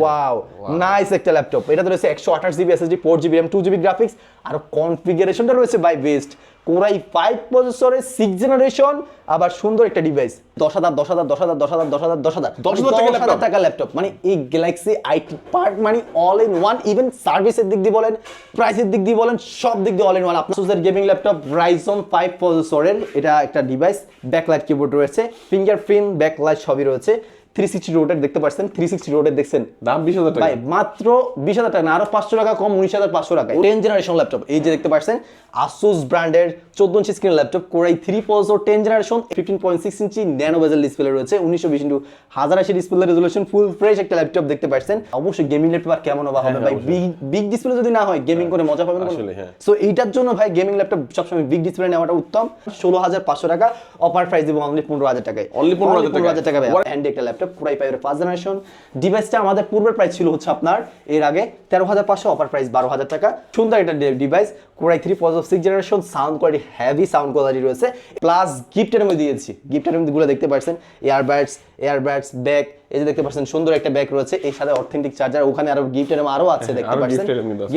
Wow nice একটা laptop এটা রয়েছে একশো আঠাশ GB SSD four GB RAM two GB graphics আর কনফিগারেশনটা রয়েছে by best core i five প্রসেসরের সিক্স জেনারেশন আবার সুন্দর একটা ডিভাইস দশ হাজার দশ হাজার দশ হাজার দশ হাজার দশ হাজার দশ হাজার। দশ হাজার টাকা ল্যাপটপ মানে এই গ্যালাক্সি আইটি পার্ট মানে অল ইন ওয়ান ইভেন সার্ভিসের দিক দিয়ে বলেন প্রাইসের দিক দিয়ে বলেন সব দিক দিয়ে অল ইন ওয়ান আপনার গেমিং ল্যাপটপ রাইজন ফাইভ প্রসেসরের এটা একটা ডিভাইস ব্যাকলাইট কিবোর্ড রয়েছে ফিঙ্গারপ্রিন্ট ব্যাকলাইট সবই রয়েছে। থ্রি সিক্সটি রোডের দেখতে পাচ্ছেন থ্রি সিক্সটি রোডের দেখছেন। দাম বিশ হাজার টাকা। ভাই মাত্র বিশ হাজার টাকা আরও পাঁচশো টাকা কম উনিশ হাজার পাঁচশো টাকা। টেন জেনারেশন ল্যাপটপ এই যে দেখতে পাচ্ছেন আসুস ব্র্যান্ডের চোদ্দ inch screen laptop core i three পলসো ten generation fifteen point six inch nano bezel display রয়েছে উনিশশো বিশ ইন্টু হাজার আশি ডিসপ্লে রেজলিউশন ফুল ফ্রেশ একটা ল্যাপটপ দেখতে পাচ্ছেন। অবশ্যই গেমিং ল্যাপটপ আর কেমন হবে? ভাই বিগ ডিসপ্লে যদি না হয় গেমিং করে মজা পাবেন আসলে, হ্যাঁ। সো এইটার জন্য ভাই গেমিং ল্যাপটপ সবসময় বিগ ডিসপ্লে নেওয়াটা উত্তম। ষোলো হাজার পাঁচশো টাকা অফার প্রাইস দিব অনলি পনেরো হাজার টাকায়। 15,000 পনেরো হাজার টাকা What- হ্যান্ডি একটা ল্যাপটপ পুরাই পাইবের ফার্স্ট জেনারেশন ডিভাইসটা আমাদের পূর্বের প্রাইস ছিল হচ্ছে আপনার, এর আগে তেরো হাজার পাঁচশো অফার প্রাইস বারো হাজার টাকা। সুন্দর এটা device core i three pause six generation sound quality heavy sound quality রয়েছে। প্লাস গিফটের মধ্যে দিয়েছি। গিফটের মধ্যে গুলো দেখতে পাচ্ছেন এয়ারব্যাডস এয়ারব্যাডস ব্যাগ এই যে দেখতে পাচ্ছেন সুন্দর একটা ব্যাগ রয়েছে। এর সাথে অথেন্টিক চার্জার ওখানে আরও গিফট গিফটের আরও আছে দেখতে পাচ্ছেন। item কিন্তু আছে।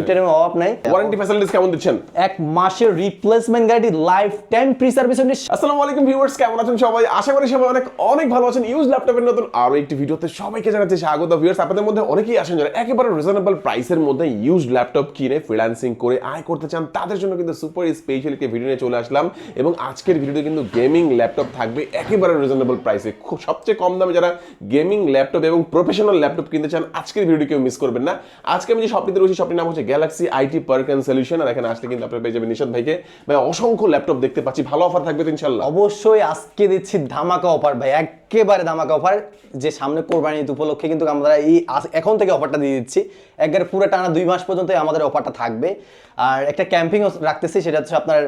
নাই। ওয়ারেন্টি ফ্যাসিলিটিস কেমন দিচ্ছেন? এক মাসের replacement guarantee lifetime free service আসসালামু আলাইকুম ভিউয়ার্স কেমন আছেন সবাই? আশা করি সবাই অনেক অনেক ভালো আছেন। ইউজ ল্যাপটপের নতুন আরও একটি ভিডিওতে সবাইকে জানাচ্ছি স্বাগত। ভিউয়ার্স আপনাদের মধ্যে অনেকেই আসেন যারা একেবারে রিজনেবল প্রাইসের মধ্যে ইউজ ল্যাপটপ কিনে ফ্রিল্যান্সিং করে আয় করতে চান তাদের জন্য কিন্তু সুপার স্পেশাল একটি ভিডিও নিয়ে চলে আসলাম। এবং আজকের ভিডিওতে কিন্তু গেমিং ল্যাপটপ থাকবে একেবারে রিজনেবল প্রাইসে খুব সবচেয়ে কম দামে যারা গেমিং ল্যাপটপ এবং প্রফেশনাল ল্যাপটপ কিনতে চান, আজকের ভিডিও কেউ মিস করবেন না। আজকে আমি যে শপটিতে রয়েছি শপটির নাম হচ্ছে Galaxy IT park and solution আর এখানে আসলে কিন্তু আপনারা পেয়ে যাবেন নিশাদ ভাইকে। ভাই, অসংখ্য ল্যাপটপ দেখতে পাচ্ছি, ভালো অফার থাকবে তো ইনশাল্লাহ অবশ্যই আজকে দিচ্ছি ধামাকা অফার ভাই একেবারে ধামাকা অফার যে সামনে কোরবানি ঈদ উপলক্ষে কিন্তু আমরা এই এখন থেকে অফারটা দিয়ে দিচ্ছি। একবারে পুরো টানা দুই মাস পর্যন্ত আমাদের অফারটা থাকবে। আর একটা ক্যাম্পিংও রাখতেছি সেটা হচ্ছে আপনার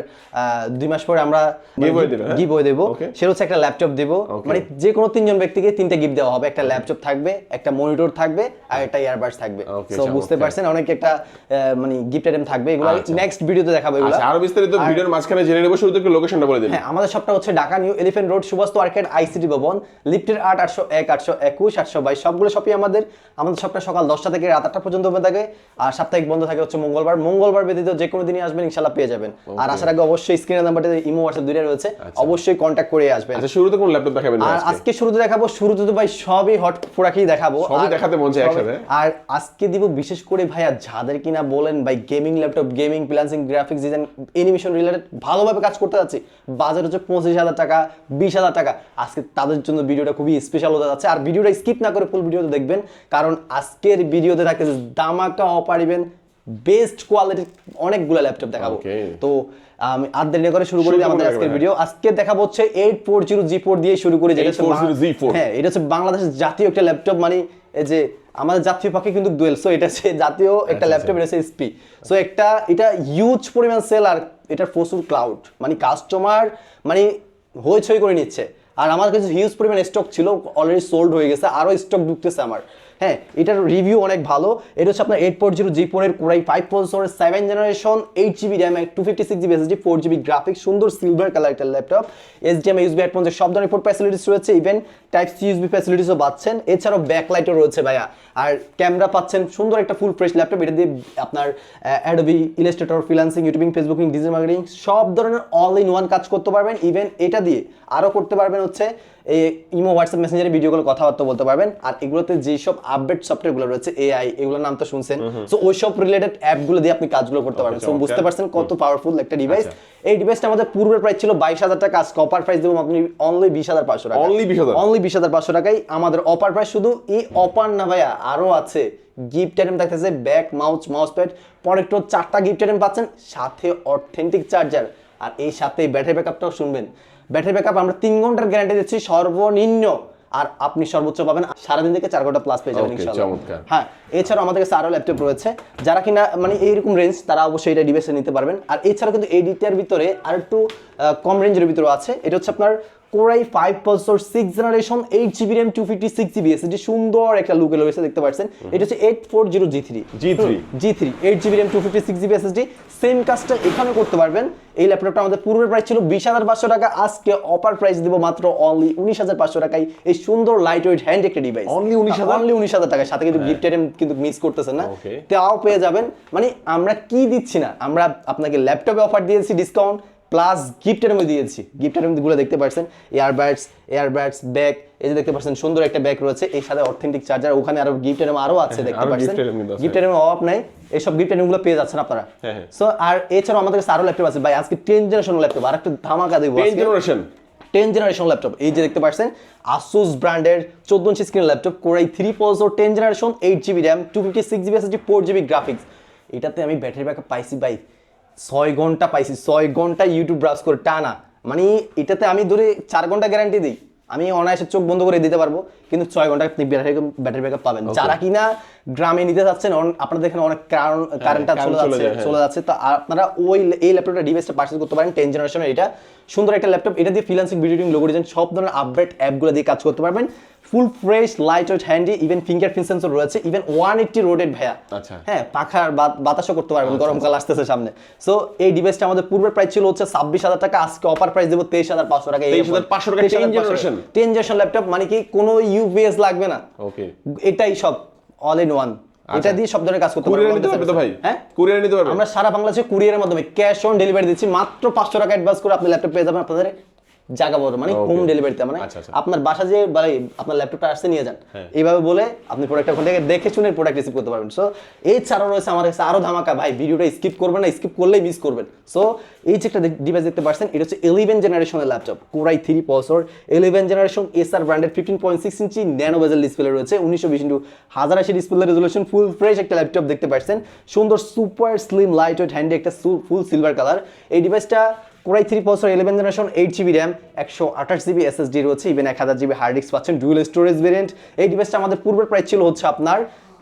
দুই মাস পরে আমরা দিবেন, হ্যাঁ? দেবো। সেটা হচ্ছে একটা ল্যাপটপ দেবো। মানে যে কোনো তিনজন ব্যক্তিকে তিনটা গিফট দেওয়া হবে। একটা ল্যাপটপ থাকবে একটা মনিটর থাকবে আর একটা ইয়ারবাডস থাকবে। সো বুঝতে পারছেন? অনেক একটা মানে গিফট আইটেম থাকবে। এগুলো আচ্ছা। নেক্সট ভিডিওতে দেখাবো এগুলো। আচ্ছা আরও বিস্তারিত ভিডিওর মাঝখানে জেনে নেব শুরুতে একটু লোকেশনটা বলে দিন। হ্যাঁ আমাদের শপটা হচ্ছে Dhaka New Elephant Road Subhash Arcade ICT ভবন। লিফটের আট আটশো এক আটশো একুশ আটশো বাইশ সবগুলো শপই আমাদের। আমাদের শপটা সকাল দশটা থেকে রাত আটটা পর্যন্ত ওপেন থাকে। আর সাপ্তাহিক বন্ধ থাকে হচ্ছে মঙ্গলবার। মঙ্গলবার ব্যতীত যে কোনো দিনই আসবেন ইনশাল্লাহ পেয়ে যাবেন। আর আসার আগে অবশ্যই স্ক্রিনের নাম্বারটা ইমো হোয়াটসঅ্যাপ দুইটা রয়েছে। অবশ্যই কন্ট্যাক্ট করে আসবেন। আচ্ছা শুরুতে কোন ল্যাপটপ দেখাবেন আর আজকে? শুরুতে দেখাবো শুরুতে তো ভাই সবই হট প্রোডাক্টই দেখাবো। সবই দেখাতে মন সবই- একসাথে। আর আজকে দিব বিশেষ করে ভাইয়া যাদের কিনা বলেন ভাই gaming laptop gaming freelancing graphics design animation related ভালোভাবে কাজ করতে যাচ্ছে। বাজার হচ্ছে পঁচিশ হাজার টাকা বিশ হাজার টাকা। আজকে তাদের জন্য ভিডিওটা খুবই স্পেশাল হতে যাচ্ছে। আর ভিডিওটা স্কিপ না করে ফুল ভিডিওতে দেখবেন। কারণ আজকের ভিডিওতে থাকতেছে দামাকা অফার ইভেন বেস্ট কোয়ালিটির অনেকগুলো ল্যাপটপ দেখাবো। তো আমি আর দেরি করে শুরু করি আমাদের আজকের ভিডিও আজকে দেখাবো হচ্ছে eight four zero G four দিয়ে শুরু করি যেটা হচ্ছে 840 বাং- Z4 হ্যাঁ এটা হচ্ছে বাংলাদেশের জাতীয় একটা ল্যাপটপ মানে এই যে আমাদের জাতীয় পাখি কিন্তু সো এটা হচ্ছে জাতীয় একটা আচ্ছা, ল্যাপটপ এটা হচ্ছে এসপি সো একটা এটা হিউজ পরিমাণ সেল আর এটার প্রচুর ক্লাউড মানে কাস্টমার মানে হইচই করে নিচ্ছে। আর আমার কাছে হিউজ পরিমাণ স্টক ছিল অলরেডি সোল্ড হয়ে গেছে আরও স্টক ঢুকতেছে আমার। হ্যাঁ এটার রিভিউ অনেক ভালো। এটা হচ্ছে আপনার এইট ফোর জিরো জি ফোরের কোরাই ফাইভ প্রসেসরের seven generation eight GB RAM two fifty six GB SSD four GB graphics সুন্দর সিলভার কালার একটা ল্যাপটপ এসডিএম ইউসবি হেডফোন সব ধরনের পোর্ট ফ্যাসিলিটিস রয়েছে ইভেন টাইপ সি ইউসবি ফ্যাসিলিটিসও পাচ্ছেন। এছাড়াও ব্যাকলাইটও রয়েছে ভাইয়া। আর ক্যামেরা পাচ্ছেন, সুন্দর একটা ফুল ফ্রেশ ল্যাপটপ এটা দিয়ে আপনার Adobe Illustrator freelancing YouTubing Facebooking digital marketing সব ধরনের অল ইন ওয়ান কাজ করতে পারবেন। ইভেন এটা দিয়ে আরও করতে পারবেন হচ্ছে এই ইমো হোয়াটসঅ্যাপ মেসেঞ্জারে ভিডিও কল কথাবার্তা বলতে পারবেন। আর এগুলোতে যেসব আপডেট সফটওয়্যারগুলো রয়েছে এআই এগুলোর নাম তো শুনছেন। সো ওই সব রিলেটেড অ্যাপগুলো দিয়ে আপনি কাজগুলো করতে পারবেন। সো বুঝতে পারছেন কত পাওয়ারফুল একটা ডিভাইস আচ্ছা। এই ডিভাইসটা আমাদের পূর্বের প্রাইস ছিল বাইশ হাজার টাকা। আজকে অফার প্রাইস দেবো আপনি অনলি বিশ হাজার পাঁচশো টাকা। Only 20,000? অনলি বিশ হাজার পাঁচশো টাকাই আমাদের অফার প্রাইস শুধু এই অফার না ভাইয়া আরও আছে। গিফট আইটেম থাকতেছে ব্যাক মাউস মাউস প্যাড প্রোডাক্টও চারটা গিফট আইটেম পাচ্ছেন সাথে অথেন্টিক চার্জার আর এই সাথে ব্যাটারি ব্যাকআপটাও শুনবেন। ব্যাটারি ব্যাকআপ আমরা তিন ঘণ্টার গ্যারান্টি দিচ্ছি সর্বনিম্ন। আর আপনি সর্বোচ্চ পাবেন সারাদিন থেকে চার ঘণ্টা প্লাস পেয়ে যাবেন চমৎকার। হ্যাঁ এছাড়াও আমাদের কাছে আরও ল্যাপটপ রয়েছে। যারা কিনা মানে এইরকম রেঞ্জ তারা অবশ্যই এটা ডিভাইসে নিতে পারবেন। আর এছাড়াও কিন্তু এডিটার ভিতরে আর একটু কম রেঞ্জের ভিতরে আছে। এটা হচ্ছে আপনার core i five processor six generation eight GB RAM two fifty six GB SSD সুন্দর একটা লুকে রয়েছে দেখতে পাচ্ছেন। এটা হচ্ছে eight four zero G three G3 G three eight GB RAM two fifty six GB SSD same কাজটা এখানে করতে পারবেন। এই ল্যাপটপটা আমাদের পূর্বের প্রাইস ছিল বিশ হাজার পাঁচশো টাকা আজকে অফার প্রাইস দিব মাত্র অনলি উনিশ হাজার পাঁচশো টাকায়। এই সুন্দর লাইট ওয়েট হ্যান্ড একটা ডিভাইস Only 19,000? অনলি উনিশ হাজার টাকায় সাথে কিন্তু গিফট আইটেম কিন্তু মিস করতেছেন না। তাও পেয়ে যাবেন। মানে আমরা কি দিচ্ছি না? আমরা আপনাকে ল্যাপটপে অফার দিয়েছি ডিসকাউন্ট প্লাস গিফটের মধ্যে দিয়েছি। গিফটের মধ্যে গুলো দেখতে পাচ্ছেন এয়ারবাডস এয়ারবাডস ব্যাগ এই যে দেখতে পাচ্ছেন সুন্দর একটা ব্যাগ রয়েছে। এর সাথে অথেন্টিক চার্জার ওখানে আরও গিফট গিফটের আরও আছে দেখতে আরও পাচ্ছেন আছে। গিফটের অভাব নাই। এইসব গিফট আইটেমগুলো পেয়ে যাচ্ছেন আপনারা। হ্যাঁ, হ্যাঁ। সো আর এছাড়াও আমাদের কাছে আরও ল্যাপটপ আছে। ভাই আজকে টেন জেনারেশন ল্যাপটপ আর একটা ধামাকা দেবো ten. Generation ten generation laptop এই যে দেখতে পাচ্ছেন আসুস ব্র্যান্ডের চোদ্দ inch screen laptop core i three পলসোর ten generation eight GB RAM two fifty six GB SSD four GB graphics এটাতে আমি ব্যাটারি ব্যাকআপ পাইছি ভাই। ছয় ঘণ্টা পাইছি ছয় ঘণ্টা ইউটিউব ব্রাউজ করে টানা। মানে এটাতে আমি ধরে চার ঘণ্টা গ্যারান্টি দিই। আমি অনায়াসে চোখ বন্ধ করে দিতে পারব কিন্তু ছয় ঘণ্টা আপনি ব্যাটারি ব্যাটারি ব্যাকআপ পাবেন। যারা কিনা গ্রামে নিতে যাচ্ছেন আপনাদের এখানে অনেক কারণ কারেন্টটা চলে যাচ্ছে হ্যাঁ। চলে যাচ্ছে। তো আপনারা ওই এই ল্যাপটপটা ডিভাইসটা পারচেজ করতে পারেন টেন জেনারেশনের এটা। সুন্দর একটা ল্যাপটপ এটা দিয়ে freelancing video editing logo design সব ধরনের আপডেট অ্যাপগুলো দিয়ে কাজ করতে পারবেন। Full fresh light weight handy even fingerprint sensor রয়েছে ইভেন ওয়ান এইটটি রোডেড ভাইয়া। আচ্ছা। হ্যাঁ পাখার বাতাসও করতে পারবেন গরমকাল আসতেছে সামনে। সো এই ডিভাইসটা আমাদের পূর্বের প্রাইস ছিল হচ্ছে ছাব্বিশ হাজার টাকা আজকে অফার প্রাইস দেবো তেইশ হাজার পাঁচশো টাকা 23,500 টাকা 10 generation? টেন জেনারেশন ল্যাপটপ মানে কি কোনো ইউপিএস লাগবে না। ওকে এটাই সব অল ইন ওয়ান এটা দিয়ে সব ধরনের কাজ করতে নিতে পারবে তো ভাই? হ্যাঁ? কুরিয়ার নিতে পারবে? আমরা সারা বাংলাদেশে কুরিয়ারের মাধ্যমে ক্যাশ অন ডেলিভারি দিচ্ছি মাত্র পাঁচশো টাকা অ্যাডভান্স করে আপনি ল্যাপটপ পেয়ে যাবেন আপনাদের জায়গা বড় মানে হোম ডেলিভারিতে মানে আচ্ছা, আচ্ছা। আপনার বাসা যে ভাই আপনার ল্যাপটপটা আসতে নিয়ে যান। হ্যাঁ। এইভাবে বলে আপনি প্রোডাক্ট ওখান থেকে দেখে শুনে প্রোডাক্ট রিসিভ করতে পারবেন। সো এছাড়াও রয়েছে আমার কাছে আরও ধামাকা ভাই ভিডিওটা স্কিপ করবেন না স্কিপ করলেই মিস করবেন। সো এই যে একটা ডিভাইস দেখতে পাচ্ছেন এটা হচ্ছে ইলেভেন জেনারেশনের laptop core i three processor eleven generation SR ব্র্যান্ডের fifteen point six inch nano bezel display রয়েছে উনিশশো বিশ ইন্টু হাজার আশি ডিসপ্লে রেজলিউশন ফুল ফ্রেশ একটা ল্যাপটপ দেখতে পাচ্ছেন। সুন্দর সুপার স্লিম লাইট ওয়েট হ্যান্ডে একটা ফুল সিলভার কালার এই ডিভাইসটা core i three পসর eleven generation eight GB RAM একশো আঠাশ জিবি এসএসডি রয়েছে ইভেন এক হাজার জিবি হার্ড ডিস্ক পাচ্ছেন ডুয়েল স্টোরেজ ভেরিয়েন্ট এই ডিভাইসটা আমাদের পূর্বের প্রাইস ছিল হচ্ছে আপনার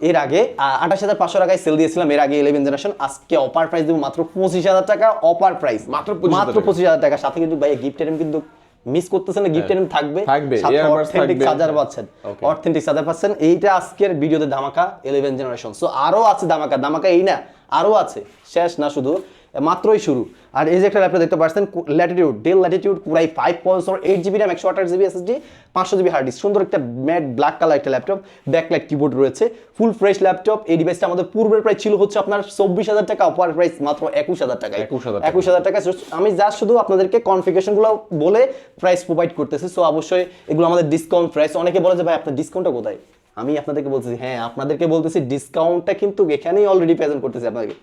এর আগে আঠাশ হাজার পাঁচশো টাকায় সেল দিয়েছিলাম এর আগে ইলেভেন জেনারেশন আজকে অফার প্রাইস দেবো মাত্র পঁচিশ হাজার টাকা অফার প্রাইস মাত্র মাত্র পঁচিশ হাজার টাকা। সাথে কিন্তু ভাই গিফট আইটেম কিন্তু মিস করতেছেন না গিফট আইটেম থাকবে। থাকবে, সাথে অথেন্টিক। চার্জার পাচ্ছেন। অথেন্টিক চার্জার পাচ্ছেন। এইটা আজকের ভিডিওতে ধামাকা ইলেভেন জেনারেশন। সো আরও আছে ধামাকা। ধামাকা এই না আরও আছে। শেষ না শুধু। মাত্রই শুরু। আর এই যে একটা ল্যাপটপ দেখতে পাচ্ছেন Latitude Dell Latitude core i five পলসর eight GB RAM একশো আঠাশ জিবি এসএসডি পাঁচশো জিবি হার্ড ডিস্ক সুন্দর একটা ম্যাট ব্ল্যাক কালার একটা ল্যাপটপ ব্যাকলাইট কিবোর্ড রয়েছে ফুল ফ্রেশ ল্যাপটপ এই ডিভাইসটা আমাদের পূর্বের প্রাইস ছিল হচ্ছে আপনার চব্বিশ হাজার টাকা অফার প্রাইস মাত্র একুশ হাজার টাকা 21,000 টাকা। একুশ হাজার টাকা। আমি জাস্ট শুধু আপনাদেরকে কনফিগারেশনগুলো বলে প্রাইস প্রোভাইড করতেছি। সো অবশ্যই এগুলো আমাদের ডিসকাউন্ট প্রাইস অনেকে বলে যে ভাই আপনার ডিসকাউন্টটা কোথায়? আমি আপনাদেরকে বলতেছি হ্যাঁ আপনাদেরকে বলতেছি ডিসকাউন্টটা কিন্তু এখানেই অলরেডি প্রেজেন্ট করতেছি আপনাদেরকে।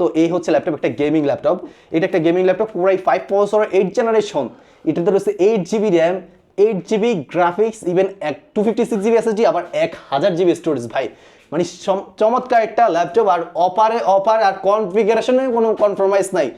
তো এই হচ্ছে ল্যাপটপ একটা গেমিং ল্যাপটপ এটা একটা গেমিং ল্যাপটপ পুরাই ফাইভ প্রসেসর এইট জেনারেশন এটাতে রয়েছে eight GB RAM eight GB graphics even এক two fifty six GB SSD আবার এক হাজার জিবি স্টোরেজ ভাই মানে চমৎকার একটা ল্যাপটপ আর অপারে, অপার আর কনফিগারেশনে কোনো কনফার্মাইজ নাই।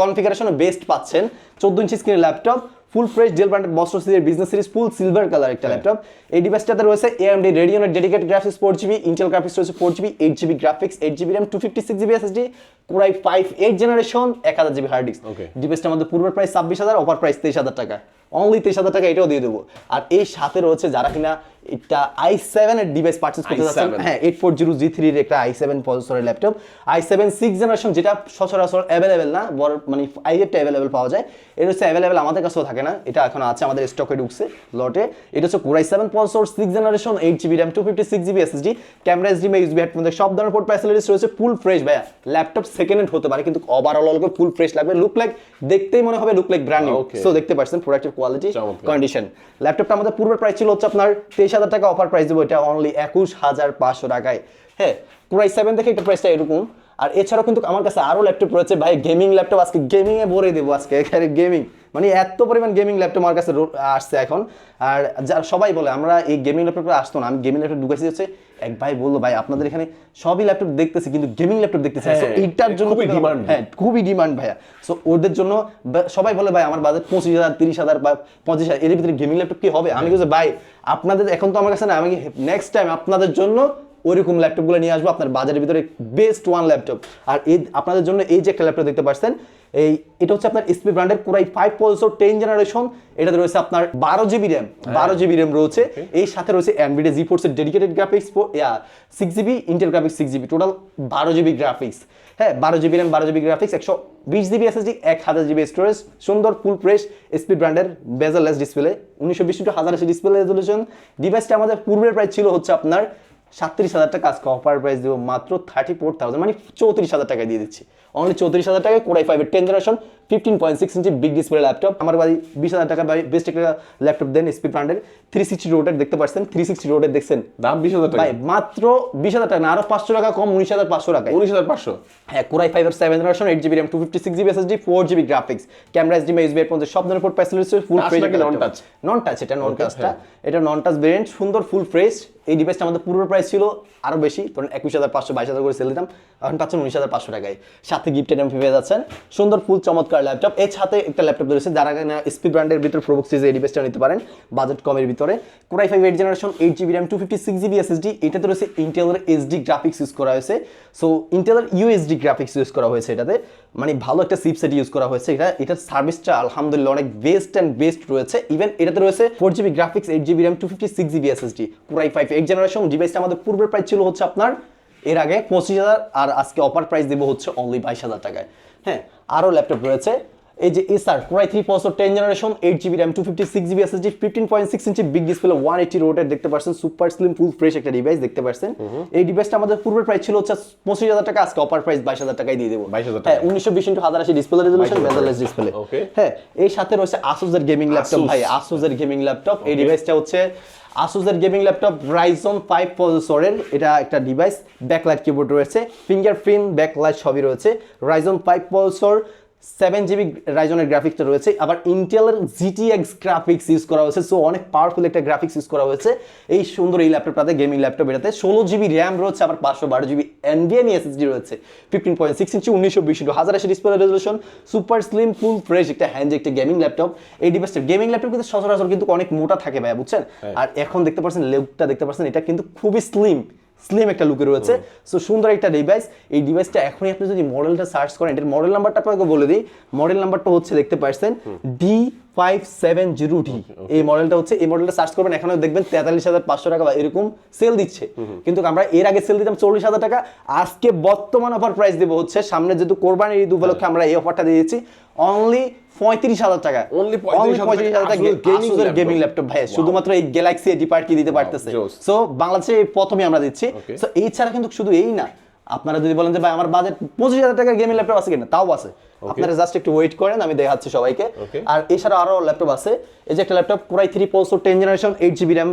কনফিগারেশনে বেস্ট পাচ্ছেন। চোদ্দ ইঞ্চি স্ক্রিনের laptop full fresh Dell branded মস্টো সিরিজের business series full silver colour একটা ল্যাপটপ এই ডিভাইসটাতে রয়েছে AMD রেডিওনের dedicated graphics four GB Intel graphics রয়েছে four GB eight GB graphics eight GB RAM two fifty six GB SSD core i five eight generation এক হাজার GB hard disk Okay. ডিভাইসটা আমাদের পূর্বের প্রাইস ছাব্বিশ হাজার অফার প্রাইস তেইশ হাজার টাকা। অনলি তেইশ হাজার টাকা এটাও দিয়ে দেবো। আর এই সাথে রয়েছে যারা কিনা এটা আই সেভেন এর ডিভাইস পার্চেস করতে যাচ্ছেন। হ্যাঁ এইট ফোর জিরো জি থ্রির একটা আই সেভেন প্রসেসরের laptop I seven six generation যেটা সচরাচর অ্যাভেলেবেল না বড় মানে আই এরটা অ্যাভেলেবেল পাওয়া যায়। এটা হচ্ছে অ্যাভেলেবেল আমাদের কাছেও থাকে না এটা এখন আছে আমাদের স্টকে ঢুকছে লটে এটা হচ্ছে core i seven processor six generation eight GB RAM two fifty six GB SSD camera SD USB headphone সব ধরনের পোর্ট ফ্যাসিলিটিস রয়েছে ফুল ফ্রেশ ভাইয়া। ল্যাপটপ সেকেন্ড হ্যান্ড হতে পারে কিন্তু ওভারঅল ফুল ফ্রেশ লাগবে। লুক লাইক দেখতেই মনে হবে look like brand new so দেখতে পাচ্ছেন প্রোডাক্টের কোয়ালিটি কন্ডিশন ল্যাপটপটা আমাদের পূর্বের প্রাইস ছিল হচ্ছে আপনার তেইশ হাজার টাকা অফার প্রাইস দেবো এটা অনলি একুশ হাজার পাঁচশো টাকায়। হ্যাঁ প্রাইস সেভেন দেখে এটা প্রাইসটা এরকম। আর এছাড়াও কিন্তু আমার কাছে আরও ল্যাপটপ রয়েছে। ভাই গেমিং ল্যাপটপ আজকে গেমিংয়ে এ ভরে দেবো আজকে এখানে গেমিং মানে এত পরিমাণ গেমিং ল্যাপটপ আমার কাছে আসছে এখন। আর যার সবাই বলে আমরা এই গেমিং ল্যাপটপ আসতো না আমি গেমিং ল্যাপটপ ঢুকেছি হচ্ছে এক ভাই বলল ভাই আপনাদের এখানে সবই ল্যাপটপ দেখতেছি কিন্তু গেমিং ল্যাপটপ দেখতেছি হ্যাঁ, এইটার জন্য খুবই demand। হ্যাঁ খুবই ডিমান্ড ভাইয়া। সো ওদের জন্য সবাই বলে ভাই আমার বাজেট পঁচিশ হাজার তিরিশ হাজার বা পঁচিশ হাজার এর ভিতরে গেমিং ল্যাপটপ কি হবে? আমি বলছি ভাই আপনাদের এখন তো আমার কাছে না আমি নেক্সট টাইম আপনাদের জন্য ওইরকম ল্যাপটপগুলো নিয়ে আসব আপনার বাজারের ভিতরে বেস্ট ওয়ান ল্যাপটপ আর এই আপনাদের জন্য এই যে একটা ল্যাপটপ দেখতে পাচ্ছেন এই এটা হচ্ছে আপনার এসপি ব্র্যান্ডের core i five processor ten generation এটাতে রয়েছে আপনার বারো জিবি র্যাম বারো জিবি র্যাম রয়েছে। এই সাথে রয়েছে অ্যানভিডে জি ফোর্সের dedicated graphics six GB Intel graphics six GB total বারো জিবি গ্রাফিক্স হ্যাঁ বারো জিবি র্যাম বারো জিবি গ্রাফিক্স একশো বিশ জিবি এসএসডি এক হাজার জিবি স্টোরেজ সুন্দর ফুল ফ্রেশ এসপি ব্র্যান্ডের বেজারলেস ডিসপ্লে উনিশশো বিশ টু হাজার আশি ডিসপ্লে রেজলিউশন ডিভাইসটা আমাদের পূর্বের প্রাইস ছিল হচ্ছে আপনার সাতত্রিশ হাজার টাকা আজকে অফার প্রাইস দেবো মাত্র থার্টি ফোর থাউজেন্ড মানে চৌত্রিশ হাজার টাকায় দিয়ে দিচ্ছি। অনলি চৌত্রিশ হাজার টাকায় কোরাই ফাইভের ten generation fifteen point six inch big display laptop আমার বাড়ি বিশ হাজার টাকা বেস্ট একটা ল্যাপটপ দেন এসপি ব্র্যান্ডের থ্রি সিক্সটি রোটের দেখতে পাচ্ছেন থ্রি সিক্সটি রোটের দেখছেন। দাম বিশ হাজার টাকা। মাত্র বিশ হাজার টাকা না আরও পাঁচশো টাকা কম উনিশ হাজার পাঁচশো টাকায়। উনিশ হাজার পাঁচশো। হ্যাঁ কোরাই ফাইভের seven generation eight GB RAM two fifty six GB SSD four GB graphics camera SD SB এর মধ্যে সব ধরনের পোর্ট ফ্যাসিলিটি ফুল ফ্রেশ নাকি non-touch? নন টাচ এটা নন টাচটা হ্যাঁ। এটা নন টাচ ভেরিয়েন্ট সুন্দর ফুল ফ্রেশ এই ডিভাইসটা আমাদের পূর্ব প্রাইস ছিল আরও বেশি ধরুন একুশ হাজার পাঁচশো বাইশ হাজার করে সেল দিতাম। এখন পাচ্ছেন উনিশ হাজার পাঁচশো টাকায়। সাথে গিফটেড এমপি পেয়ে যাচ্ছেন। সুন্দর ফুল চমৎকার ল্যাপটপ এর সাথে একটা ল্যাপটপ রয়েছে, যারা কিনা এসপি ব্র্যান্ডের ভিতরে প্রোবক্স এই ডিভাইসটা নিতে পারেন বাজেট কমের ভিতরে। Core i five eight generation eight GB RAM two fifty six GB SSD এটাতে রয়েছে ইন্টেলের এসডি গ্রাফিক্স ইউজ করা হয়েছে। সো ইন্টেলের ইউএসডি গ্রাফিক্স ইউজ করা হয়েছে এটাতে। মানে ভালো একটা চিপসেট ইউজ করা হয়েছে এটা। এটার সার্ভিসটা আলহামদুলিল্লাহ অনেক বেস্ট অ্যান্ড বেস্ট রয়েছে। ইভেন এটাতে রয়েছে four GB graphics eight GB RAM two fifty six GB SSD core i five eight generation ডিভাইসটা আমাদের পূর্বের প্রাইস ছিল হচ্ছে আপনার, এর আগে পঁচিশ হাজার, আর আজকে অফার প্রাইস দেবো হচ্ছে অনলি বাইশ হাজার টাকায়। হ্যাঁ আরও ল্যাপটপ রয়েছে। এই যে Acer core i three পঁচর ten generation eight GB RAM two fifty six GB SSD fifteen point six inch big display one eighty রোটের দেখতে পাচ্ছেন সুপার স্লিম ফুল ফ্রেশ একটা ডিভাইস দেখতে পাচ্ছেন। এই ডিভাইসটা আমাদের পূর্বের প্রাইস ছিল হচ্ছে পঁচিশ হাজার টাকা আজকে অফার প্রাইস বাইশ হাজার টাকায় দিয়ে দেবো। বাইশ হাজার হ্যাঁ উনিশশো বিশ ইন্টু হাজার আশি ডিসপ্লে রেজলিউশন 22,000 বেজারলেস ডিসপ্লে হ্যাঁ এই সাথে রয়েছে আসুসের গেমিং ল্যাপটপ ভাই আসুসের গেমিং ল্যাপটপ এই ডিভাইসটা হচ্ছে আসুসের গেমিং ল্যাপটপ রাইজন ফাইভ প্রসেসরের এটা একটা ডিভাইস ব্যাকলাইট কিবোর্ড রয়েছে ফিঙ্গার ফিঙ্গারপ্রিন্ট ব্যাকলাইট সবই রয়েছে। Ryzen five processor seven GB রাইজনের গ্রাফিক্সটা রয়েছে আবার ইন্টেলের জিটিএক্স গ্রাফিক্স ইউজ করা হয়েছে সো অনেক পাওয়ারফুল একটা গ্রাফিক্স ইউজ করা হয়েছে। এই সুন্দর এই ল্যাপটপটাতে গেমিং ল্যাপটপ এটাতে। ষোলো জিবি র্যাম রয়েছে আবার পাঁচশো বারো জিবি এনডিএমই এসএসডি রয়েছে। ফিফটিন পয়েন্ট সিক্স ইঞ্চি উনিশশো বিশ ইন্টু হাজার আশি display resolution super slim full fresh একটা হ্যান্ড একটা গেমিং ল্যাপটপ এই ডিভাইসটা গেমিং ল্যাপটপ কিন্তু সচরাচর কিন্তু অনেক মোটা থাকে ভাইয়া বুঝছেন? আর এখন দেখতে পাচ্ছেন লেগটা দেখতে পাচ্ছেন এটা কিন্তু খুবই স্লিম স্লিম একটা লুকে রয়েছে। সো সুন্দর একটা ডিভাইস এই ডিভাইসটা এখনই আপনি যদি মডেলটা সার্চ করেন এটার মডেল নাম্বারটা আপনাকে বলে দিই। মডেল নাম্বারটা হচ্ছে দেখতে পাচ্ছেন D five seven zero D এই মডেলটা হচ্ছে এই মডেলটা সার্চ করবেন এখানে দেখবেন তেতাল্লিশ হাজার পাঁচশো টাকা বা এরকম সেল দিচ্ছে। কিন্তু আমরা এর আগে সেল দিতাম চল্লিশ হাজার টাকা আজকে বর্তমান অফার প্রাইস দেবো হচ্ছে সামনে যেহেতু কোরবানির ঈদ উপলক্ষে আমরা এই অফারটা দিয়েছি অনলি পঁয়ত্রিশ হাজার টাকা। Only 35,000 টাকা। টাকা Asus gaming Asus এর laptop। গেমিং ল্যাপটপ ভাই শুধুমাত্র এই গ্যালাক্সি এটি পার্ট দিতে পারতেছে। সো বাংলাদেশে প্রথমে আমরা দিচ্ছি. সো এই ছাড়া কিন্তু শুধু এই না আপনারা যদি বলেন যে ভাই আমার বাজেট পঁচিশ হাজার টাকার গেমিং ল্যাপটপ আছে কিনা? তাও আছে। আপনারা জাস্ট একটু ওয়েট করেন আমি দেখাচ্ছি সবাইকে। আর এছাড়া আরও ল্যাপটপ আছে। এই যে একটা laptop core i three পোলসো ten generation eight GB RAM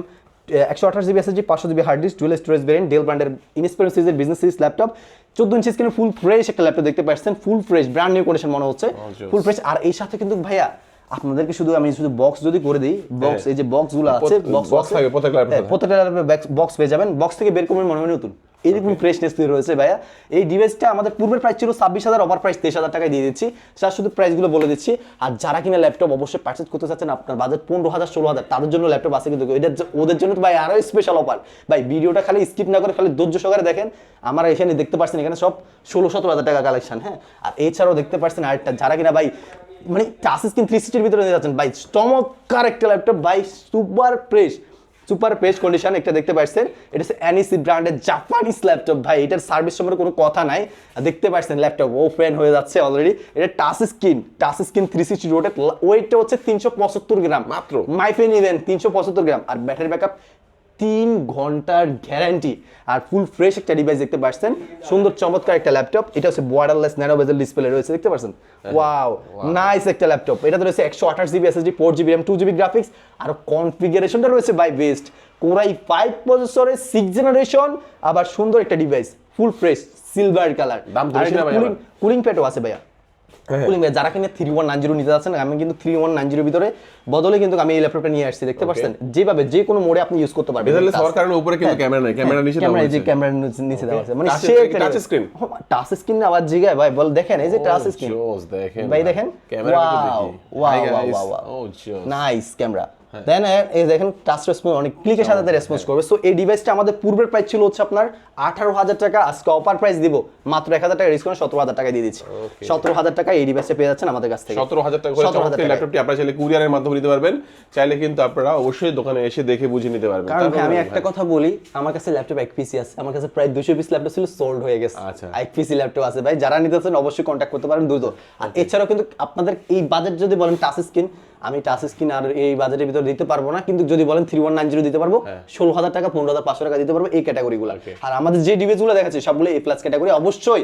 একশো আঠাশ জিবি এসএসজি পাঁচশো GB hard disk dual storage variant Dell ব্র্যান্ডের ইনস্পিরেন্স সিরিজের বিজনেস সিরিজ ল্যাপটপ চোদ্দ ইঞ্চি স্ক্রিনে ফুল ফ্রেশ একটা ল্যাপটপ দেখতে পাচ্ছেন। Full fresh brand new condition মনে হচ্ছে। ফুল ফ্রেশ আর এই সাথে কিন্তু ভাইয়া আপনাদেরকে শুধু আমি শুধু বক্স যদি করে দিই বক্স এই যে বক্সগুলো আছে বক্স থাকে, প্রত্যেক laptop হ্যাঁ, এ। প্রত্যেকটা বক্স পেয়ে যাবেন। বক্স থেকে বের করবেন মনে হয় নতুন। এরকম ফ্রেশনেস তৈরি রয়েছে ভাইয়া। এই ডিভাইসটা আমাদের পূর্বের প্রাইস ছিল ছাব্বিশ হাজার ওভার প্রাইস তেইশ হাজার টাকায় দিয়ে দিচ্ছি। তার শুধু প্রাইসগুলো বলে দিচ্ছি। আর যারা কিনা ল্যাপটপ অবশ্যই পার্চেস করতে চাচ্ছেন আপনার বাজেট পনেরো হাজার ষোলো হাজার তাদের জন্য ল্যাপটপ আছে কিন্তু এটার জ- ওদের জন্য তো ভাই আরও স্পেশাল অফার ভাই ভিডিওটা খালি স্কিপ না করে খালি ধৈর্য সহকারে দেখেন। আমরা এখানে দেখতে পাচ্ছেন এখানে সব ষোলো সতেরো হাজার টাকা কালেকশন হ্যাঁ? আর এছাড়াও দেখতে পাচ্ছেন আরেকটা যারা কিনা ভাই মানে টাচ স্ক্রিন থ্রি সিক্সটির ভিতরে নিয়ে যাচ্ছেন। ভাই চমৎকার একটা ল্যাপটপ ভাই সুপার ফ্রেশ সুপার পেজ কন্ডিশন একটা দেখতে পাচ্ছেন। এটা হচ্ছে অ্যানিসি ব্র্যান্ডের জাপানিজ ল্যাপটপ ভাই এটার সার্ভিস সম্পর্কে কোনো কথা নাই। দেখতে পাচ্ছেন ল্যাপটপ ওপেন হয়ে যাচ্ছে অলরেডি এটা touch screen touch screen three sixty রোডের ওয়েটটা হচ্ছে তিনশো পঁচাত্তর গ্রাম মাত্র। মাইফেন ইভেন তিনশো পঁচাত্তর গ্রাম আর ব্যাটারি ব্যাকআপ তিন ঘণ্টার গ্যারান্টি আর ফুল ফ্রেশ একটা ডিভাইস দেখতে পাচ্ছেন। সুন্দর চমৎকার একটা ল্যাপটপ এটা হচ্ছে বর্ডারলেস ন্যানো বেজেল ডিসপ্লে রয়েছে দেখতে পাচ্ছেন? ওয়াও নাইস একটা ল্যাপটপ এটাতে রয়েছে একশো আঠাশ GB SSD four GB RAM two GB graphics আর কনফিগারেশনটা রয়েছে by best core i five প্রসেসরের সিক্স জেনারেশন আবার সুন্দর একটা device full fresh silver colour? Cooling প্যাডও আছে ভাইয়া। হ্যাঁ। যারা কিনে থ্রি ওয়ান নাইন জিরো নিতে যাচ্ছেন আমি কিন্তু থ্রি ওয়ান নাইন জিরোর ভিতরে বদলে কিন্তু আমি এই ল্যাপটপটা নিয়ে আসছি দেখতে পাচ্ছেন? যেভাবে যে কোনো মোডে আপনি ইউজ করতে পারবেন। বেজারলেস হওয়ার কারণে উপরে কিন্তু ক্যামেরা নেই ক্যামেরা নিচে ক্যামেরা যে ক্যামেরা নিচে দেওয়া আছে। মানে সে টাচ স্ক্রিন টাচ স্ক্রিন আবার জিগায়। ভাই বল দেখেন এই যে টাচ স্ক্রিন দেখেন ভাই দেখেন? Camera wow wow wow wow nice camera দেন এই দেখেন টাচ রেসপন্স অনেক ক্লিকের সাথে রেসপন্স করবে। সো এই ডিভাইসটা আমাদের পূর্বের প্রাইস ছিল হচ্ছে আপনার আঠারো হাজার টাকা আজকে অফার প্রাইস দিব। মাত্র এক হাজার টাকা ডিসকাউন্ট সতেরো হাজার টাকা দিয়ে দিচ্ছি। সতেরো হাজার টাকা এই ডিভাইসটা পেয়ে যাচ্ছেন আমাদের কাছ থেকে। সতেরো হাজার টাকা করে 17,000 ল্যাপটপটি আপনারা চাইলে কুরিয়ারের মাধ্যমে নিতে পারবেন। চাইলে কিন্তু আপনারা অবশ্যই দোকানে এসে দেখে বুঝে নিতে পারবেন। কারণ আমি একটা কথা বলি আমার কাছে ল্যাপটপ এক পিসি আছে। আমার কাছে প্রায় দুশো পিস ল্যাপটপ ছিল সোল্ড হয়ে গেছে। আচ্ছা। এক পিসি ল্যাপটপ আছে। ভাই যারা নিতেছেন অবশ্যই কন্ট্যাক্ট করতে পারেন দ্রুত। আর এছাড়াও কিন্তু আপনাদের এই বাজেট যদি বলেন টাচ স্ক্রিন আমি টাচ স্ক্রিন আর এই বাজেটের ভিতরে দিতে পারব না কিন্তু যদি বলেন থ্রি ওয়ান নাইন জিরো দিতে পারব হ্যাঁ। ষোলো হাজার টাকা পনেরো হাজার পাঁচশো টাকা দিতে পারব এই ক্যাটাগরিগুলো আর আমাদের যে ডিভাইসগুলো দেখাচ্ছে সবগুলো এ প্লাস ক্যাটাগরি অবশ্যই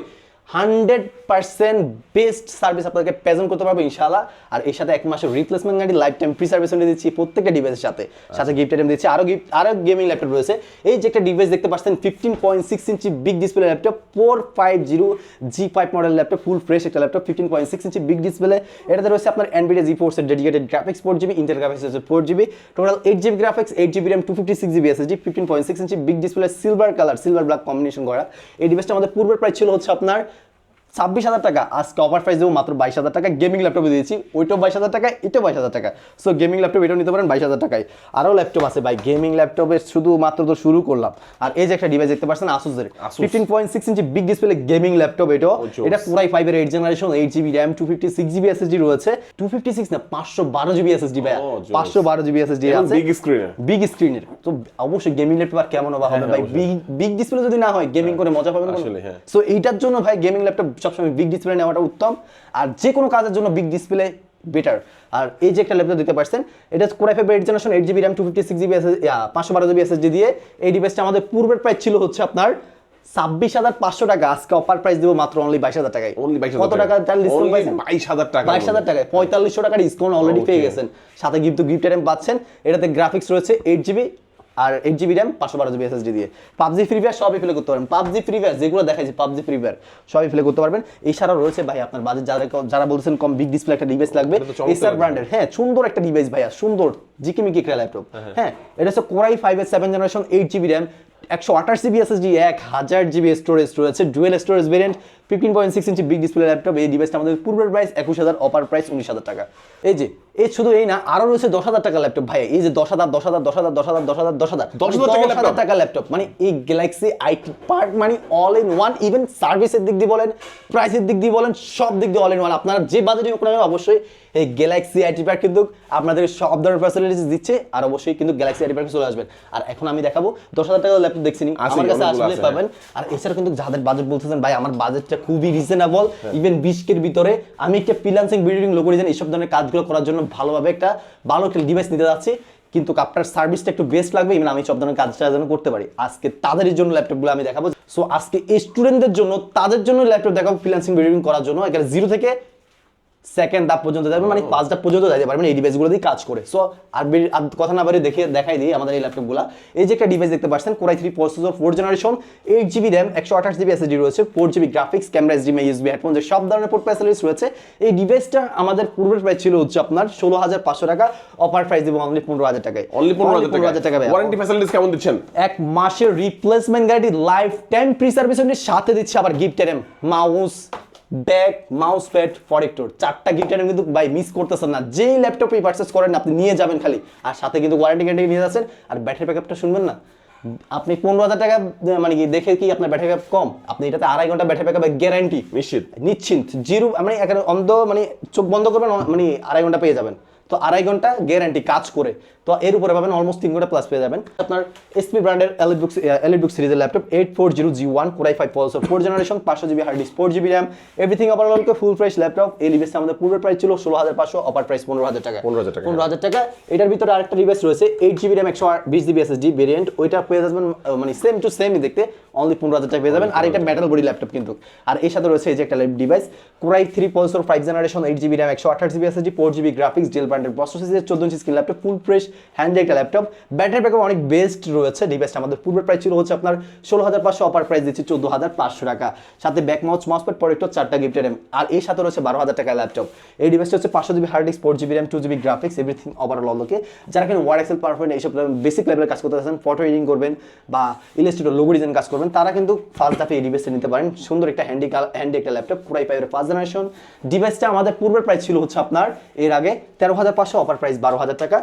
হান্ড্রেড পার্সেন্ট বেস্ট সার্ভিস আপনাদেরকে প্রেজেন্ট করতে পারব ইনশাআল্লাহ। আর এর সাথে এক মাসের রিপ্লেসমেন্ট গাড়ি লাইফ টাইম ফ্রি সার্ভিস দিচ্ছি প্রত্যেকটা ডিভাইসের সাথে। সাথে গিফট আইটেম দিচ্ছি। আরও গিফট আরও গেমিং ল্যাপটপ রয়েছে। এই যে একটা ডিভাইস দেখতে পাচ্ছেন fifteen point six inch big display laptop four five zero G five model laptop full fresh একটা laptop fifteen point six inch big display এটাতে রয়েছে আপনার এনবিডিয়া জি ফোর্সের dedicated graphics four GB Intel graphics হচ্ছে four GB total eight GB graphics eight GB RAM two fifty six GB SSD fifteen point six inch big display silver colour silver black combination করা। এই ডিভাইসটা আমাদের পূর্বের price ছিল হচ্ছে আপনার ছাব্বিশ হাজার টাকা। আজকে অফার প্রাইস দেবো মাত্র বাইশ হাজার টাকা। গেমিং ল্যাপটপ দিয়েছি ওইটাও বাইশ হাজার টাকা এটাও বাইশ হাজার টাকা। সো গেমিং ল্যাপটপ এটাও নিতে পারেন বাইশ হাজার টাকায়। আরও ল্যাপটপ আছে ভাই গেমিং ল্যাপটপের শুধু মাত্র তো শুরু করলাম। আর এই যে একটা ডিভাইস দেখতে পাচ্ছেন আসুসের। Fifteen point six inch big display gaming laptop এটাও। এটা পুরাই ফাইভের eight generation eight GB RAM two fifty six GB SSD রয়েছে। টু ফিফটি সিক্স না পাঁচশো বারো জিবি এসএসডি ভাই। পাঁচশো বারো জিবি এসএসডি আছে। বিগ স্ক্রিনে বিগ স্ক্রিনের তো অবশ্যই গেমিং ল্যাপটপ আর কেমন হবে হ্যাঁ, ভাই? বিগ বিগ ডিসপ্লে যদি না হয় গেমিং করে মজা পাবেন আসলে, হ্যাঁ। সো এইটার জন্য ভাই গেমিং ল্যাপটপ সবসময় বিগ ডিসপ্লে নেওয়াটা উত্তম আর যে কোনো কাজের জন্য বিগ ডিসপ্লে বেটার আর এই যে একটা ল্যাপটপ দিতে পারছেন এটা core i five eight generation eight GB RAM two fifty six GB S পাঁচশো বারো জিবি এসএসডি দিয়ে এই ডিভাইসটা আমাদের পূর্বের প্রাইস ছিল হচ্ছে আপনার ছাব্বিশ হাজার পাঁচশো টাকা। আজকে অফার প্রাইস দিব মাত্র অনলি বাইশ হাজার টাকায়। অনলি বাইশ কত টাকা তার ডিসকাউন্ট পাইছেন? বাইশ হাজার টাকা বাইশ হাজার টাকায়। পঁয়তাল্লিশশো টাকার ডিসকাউন্ট অলরেডি পেয়ে গেছেন। সাথে কিন্তু গিফট আইটেম পাচ্ছেন। এটাতে গ্রাফিক্স রয়েছে এইট জিবি আর এইট জিবি র্যাম পাঁচশো বারো জিবি এসএসডি দিয়ে। পাবজি ফ্রি ফায়ার সবই ফেলে করতে পারবেন। পাবজি ফ্রি ফায়ার যেগুলো দেখাইছি পাবজি ফ্রি ফায়ার সবই ফেলে করতে পারবেন। এছাড়াও রয়েছে ভাই আপনার বাজেট যারা যারা বলছেন কম বিগ ডিসপ্লে একটা ডিভাইস লাগবে এসআর ব্র্যান্ডের হ্যাঁ সুন্দর একটা ডিভাইস ভাইয়া সুন্দর জিকিমিকি একটা ল্যাপটপ হ্যাঁ এটা হচ্ছে কোরাই ফাইভের seven generation eight GB RAM একশো আঠাশ জিবি এসএসডি এক হাজার জিবি স্টোরেজ রয়েছে dual storage variant fifteen point six inch big display laptop এই ডিভাইসটা আমাদের পূর্বের প্রাইস একুশ হাজার অপার প্রাইস উনিশ হাজার টাকা। এই যে এই শুধু এই না আরও রয়েছে দশ হাজার টাকা ল্যাপটপ ভাই এই যে দশ হাজার দশ হাজার দশ হাজার দশ হাজার দশ হাজার দশ হাজার 10,000 টাকা laptop? টাকা ল্যাপটপ মানে এই গ্যালাক্সি আইটি পার্ট মানে অল ইন ওয়ান ইভেন সার্ভিসের দিক দিয়ে বলেন প্রাইসের দিক দিয়ে বলেন সব দিক দিয়ে অল ইন ওয়ান আপনারা যে বাজেটে হোক না অবশ্যই এই গ্যালাক্সি আইটি পার্ক কিন্তু আপনাদের সব ধরনের ফ্যাসিলিটিস দিচ্ছে আর অবশ্যই কিন্তু গ্যালাক্সি আইটি পার্কে চলে আসবেন আর এখন আমি দেখাবো দশ হাজার টাকা ল্যাপটপ দেখছিনি আছে, আমার কাছে আসলে পাবেন। আর এছাড়া কিন্তু যাদের বাজেট বলতেছেন ভাই আমার বাজেটটা খুবই রিজনেবল ইভেন বিশকের ভিতরে। আমি একটা ফ্রিলান্সিং বিল্ডিং লোক ডিজাইন এইসব ধরনের কাজগুলো করার জন্য ভালোভাবে একটা ভালো একটা ডিভাইস নিতে যাচ্ছি। কিন্তু আপনার সার্ভিসটা একটু বেস্ট লাগবে ইভেন আমি সব ধরনের কাজটা যেন করতে পারি। আজকে তাদের জন্য ল্যাপটপগুলো আমি দেখাবো। সো আজকে স্টুডেন্টদের জন্য তাদের জন্য ল্যাপটপ দেখাবো ফ্রিলান্সিং বিল্ডিং করার জন্য। এখানে জিরো থেকে সেকেন্ড ধাপ পর্যন্ত যাবে মানে পাঁচ ধাপ পর্যন্ত যাইতে পারবেন এই ডিভাইসগুলো দিয়ে কাজ করে। সো আর কথা না বাড়ি দেখে দেখাই দিই আমাদের এই ল্যাপটপগুলো এই যে একটা ডিভাইস দেখতে পাচ্ছেন core i three processor four generation eight GB RAM একশো আঠাশ জিবি এসএসডি রয়েছে four GB graphics camera HDMI USB headphone যে সব ধরনের পোর্ট ফ্যাসিলিটিস রয়েছে। এই ডিভাইসটা আমাদের পূর্বের প্রাইস ছিল হচ্ছে আপনার ষোলো হাজার পাঁচশো টাকা অফার প্রাইস দিব অনলি পনেরো হাজার টাকায়। অনলি পনেরো হাজার টাকা ওয়ারেন্টি ফ্যাসিলিটিস কেমন দিচ্ছেন? এক মাসের replacement guarantee life time free service সাথে দিচ্ছে আবার gift mouse bag mouse pad ফরেক্টর চারটা গিফট আইটেম কিন্তু ভাই মিস করতেছেন না। যেই ল্যাপটপে পারচেস করেন আপনি নিয়ে যাবেন খালি। আর সাথে কিন্তু ওয়ারেন্টি গ্যারেন্টি নিয়ে যাচ্ছেন। আর ব্যাটারি ব্যাকআপটা শুনবেন না। আপনি পনেরো হাজার টাকা মানে কি দেখে কি আপনার ব্যাটারি ব্যাকআপ কম? আপনি এটাতে আড়াই ঘণ্টা ব্যাটারি ব্যাকআপ গ্যারান্টি নিশ্চিত। নিশ্চিন্ত। জিরো মানে একেবারে অন্ধ মানে চোখ বন্ধ করবেন মানে আড়াই ঘণ্টা পেয়ে যাবেন। তো আড়াই ঘণ্টা গ্যারান্টি কাজ করে। তো এর উপরে পাবেন অলমোস্ট তিন ঘণ্টা প্লাস পেয়ে যাবেন। আপনার এসপি ব্র্যান্ডের এলিট বুক সিরিজের laptop eight four zero G one core i five পলসর four generation পাঁচশো GB hard disk four GB RAM everything ওভারঅলকে full price laptop এই ডিভাইসটা আমাদের পূর্বের প্রাইস ছিল ষোলো হাজার পাঁচশো অপার প্রাইস পনেরো হাজার টাকা। 15,000 টাকা। পনেরো হাজার টাকা এটার ভিতরে আরেকটা ডিভাইস রয়েছে এইট জিবি র্যাম একশো বিশ জিবি এসএসডি ভেরিয়েন্ট ওইটা পেয়ে যাবেন মানে সেম টু সেমই দেখতে অনলি পনেরো হাজার টাকা পেয়ে যাবেন। আর এটা মেটাল বডি ল্যাপটপ কিন্তু। আর এর সাথে রয়েছে এই যে একটা device core i three পলসর five generation eight GB RAM একশো আঠাশ GB SSD four GB graphics Dell ব্র্যান্ডের প্রসেসর চোদ্দ inch screen laptop full fresh hand একটা ল্যাপটপ ব্যাটারি ব্যাকআপ অনেক বেস্ট রয়েছে ডিভাইসটা আমাদের পূর্বের প্রাইস ছিল হচ্ছে আপনার ষোলো হাজার পাঁচশো অপার প্রাইস দিচ্ছি চোদ্দ হাজার পাঁচশো টাকা। সাথে ব্যাক মাউস মাউস প্যাড প্রোডাক্টর চারটা গিফটের আর এই সাথে রয়েছে বারো হাজার টাকা ল্যাপটপ এই ডিভাইসটা হচ্ছে পাঁচশো GB hard disk four GB RAM two GB graphics everything overall অলকে যারা কিনা ওয়ার্ড এক্সেল পারফেক্ট এইসব বেসিক লেভেলের কাজ করতে চাচ্ছেন ফটো এডিটিং করবেন বা ইলাস্ট্রেটর লোগো ডিজাইন কাজ করবেন, তারা কিন্তু ফার্স্ট এই ডিভাইসটা নিতে পারেন। সুন্দর একটা হ্যান্ডি হ্যান্ডি একটা ল্যাপটপ পুরাই পাইবের ফার্স্ট জেনারেশন ডিভাইসটা আমাদের পূর্বের প্রাইস ছিল হচ্ছে আপনার, এর আগে তেরো হাজার পাঁচশো অফার প্রাইস বারো হাজার টাকা।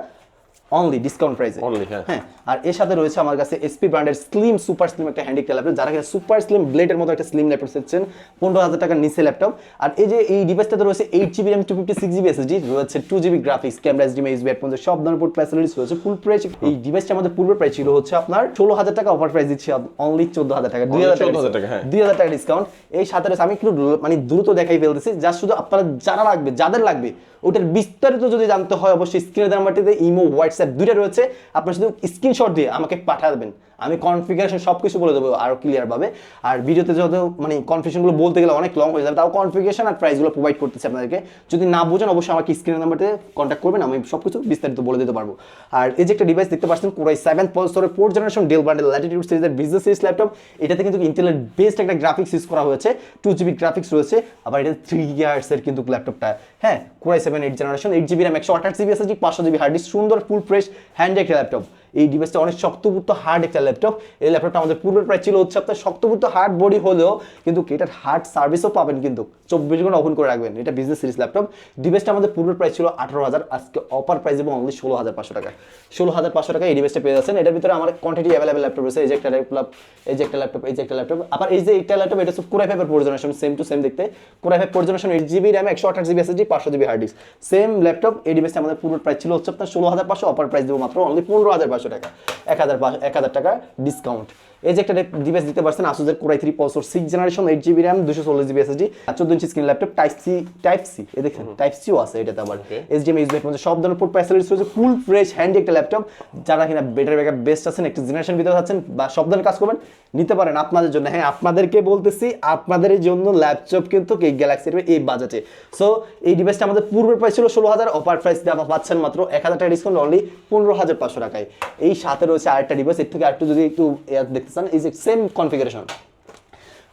অনলি ডিসকাউন্ট প্রাইসে Only, হ্যাঁ। আর এর সাথে রয়েছে আমার কাছে এসপি ব্র্যান্ডের স্লিম সুপার স্লিম একটা হ্যান্ডি ল্যাপটপ যারা সুপার স্লিম ব্লেডের মতো একটা স্লিম ল্যাপটপ সেচ্ছেন পনেরো হাজার টাকার নিচে ল্যাপটপ আর এই যে এই ডিভাইসটাতে রয়েছে eight GB RAM two fifty six GB SSD রয়েছে two GB graphics camera HDMI USB headphone সব ধরনের পোর্ট ফ্যাসিলিটিস রয়েছে ফুল প্রাইস এই ডিভাইসটা আমাদের পূর্বের প্রাইস ছিল হচ্ছে আপনার ষোলো হাজার টাকা অফার প্রাইস দিচ্ছি অনলি চোদ্দ হাজার টাকা দুই হাজার টাকা, হ্যাঁ। দুই হাজার টাকা ডিসকাউন্ট এই সাথে রয়েছে আমি একটু মানে দ্রুত দেখাই ফেলতেছি যা শুধু আপনারা যারা লাগবে যাদের লাগবে ওটার বিস্তারিত যদি জানতে হয় অবশ্যই স্ক্রিনের নাম্বারটিতে ইমো হোয়াটসঅ্যাপ দুইটা রয়েছে। আপনার শুধু স্ক্রিনশট দিয়ে আমাকে পাঠাবেন। আমি কনফিগারেশন সব কিছু বলে দেবো আরও ক্লিয়ার ভাবে। আর ভিডিওতে যত মানে কনফিউশনগুলো বলতে গেলে অনেক লং হয়ে যাবে, তাও কনফিগারেশন আর প্রাইসগুলো প্রোভাইড করতেছি আপনাদেরকে। যদি না বোঝেন, অবশ্যই আমাকে স্ক্রিনের নাম্বারতে কন্ট্যাক্ট করবেন, আমি সব কিছু বিস্তারিত বলে দিতে পারব। আর এই যে একটা ডিভাইস দেখতে পাচ্ছেন কোরাই সেভেন পলসরের ফোর জেনারেশন ডেল ব্র্যান্ডের ল্যাটিটিউড সিরিজের বিজনেস সিরিজ ল্যাপটপ এটাতে কিন্তু ইন্টেলের বেস্ট একটা গ্রাফিক্স ইউজ করা হয়েছে টু জিবি গ্রাফিক্স রয়েছে, আবার এটা থ্রি ইয়ার্সের কিন্তু ল্যাপটপটা হ্যাঁ core i seven eight generation eight GB RAM একশো আঠাশ জিবি এসএসডি পাঁচশো জিবি হার্ড ডিস্ক সুন্দর ফুল ফ্রেশ হ্যান্ড ল্যাপটপ এই ডিভাইসটা অনেক শক্তপুত্ত হার্ড একটা ল্যাপটপ এই ল্যাপটপটা আমাদের পূর্বের প্রায় ছিল হচ্ছে আপনার শক্তপুত্ত হার্ড বডি হলেও কিন্তু এটার হার্ড সার্ভিসও পাবেন কিন্তু। চব্বিশ ঘণ্টা ওপেন করে রাখবেন। এটা বিজনেস সিরিজ ল্যাপটপ ডিভাইসটা আমাদের পূর্বের প্রাইস ছিল আঠারো হাজার। আজকে অফার প্রাইস এবং অনলি ষোলো হাজার পাঁচশো টাকা। ষোলো হাজার পাঁচশো টাকা এই ডিভাইসটা পেয়ে যাচ্ছেন। এটার ভিতরে আমার কোয়ান্টিটি অ্যাভেলেবল ল্যাপটপ রয়েছে। এই যে একটা ল্যাপটপ এই যে একটা ল্যাপটপ এই যে একটা ল্যাপটপ আবার এই যে একটা ল্যাপটপ এটা হচ্ছে কোরাই ফাইভের জেনারেশন সেম টু সেম দেখতে। Core i five generation eight GB RAM একশো আঠাশ জিবি এসএসডি পাঁচশো GB hard disk same laptop এই ডিভাইসটা আমাদের পুরো প্রাইস ছিল হচ্ছে আপনার ষোলো হাজার পাঁচশো। অফার প্রাইস দেবো মাত্র অনলি পনেরো হাজার পাঁচশো টাকা। এক হাজার এক হাজার টাকা ডিসকাউন্ট এই যে একটা ডিভাইস দিতে পারছেন আসুসের core i three পলসর six generation eight GB RAM দুশো চল্লিশ জিবি এসএসডি চোদ্দ inch screen laptop type C type C এ দেখেন টাইপ সিও আছে এটাতে আবার। এইচডিএমআই ইউএসবি মধ্যে সব ধরনের পোর্ট ফ্যাসিলিটিস রয়েছে ফুল ফ্রেশ হ্যান্ডি একটা ল্যাপটপ যারা কিনা বেটার ব্যাকআপ বেস্ট আছেন একটা জেনারেশন ভিতরে আছেন বা সব ধরনের কাজ করবেন নিতে পারেন আপনাদের জন্য। হ্যাঁ আপনাদেরকে বলতেছি আপনাদের জন্য ল্যাপটপ কিন্তু এই গ্যালাক্সির এই বাজেটে সো এই ডিভাইসটা আমাদের পূর্বের প্রাইস ছিল ষোলো হাজার অফার প্রাইস দিয়ে দেওয়া পাচ্ছেন মাত্র এক হাজার টাকা ডিসকাউন্ট অনলি পনেরো হাজার পাঁচশো টাকায়। এই সাথে রয়েছে আরেকটা ডিভাইস এর থেকে আরেকটু যদি একটু এর দেখতে চান এই যে সেম কনফিগারেশন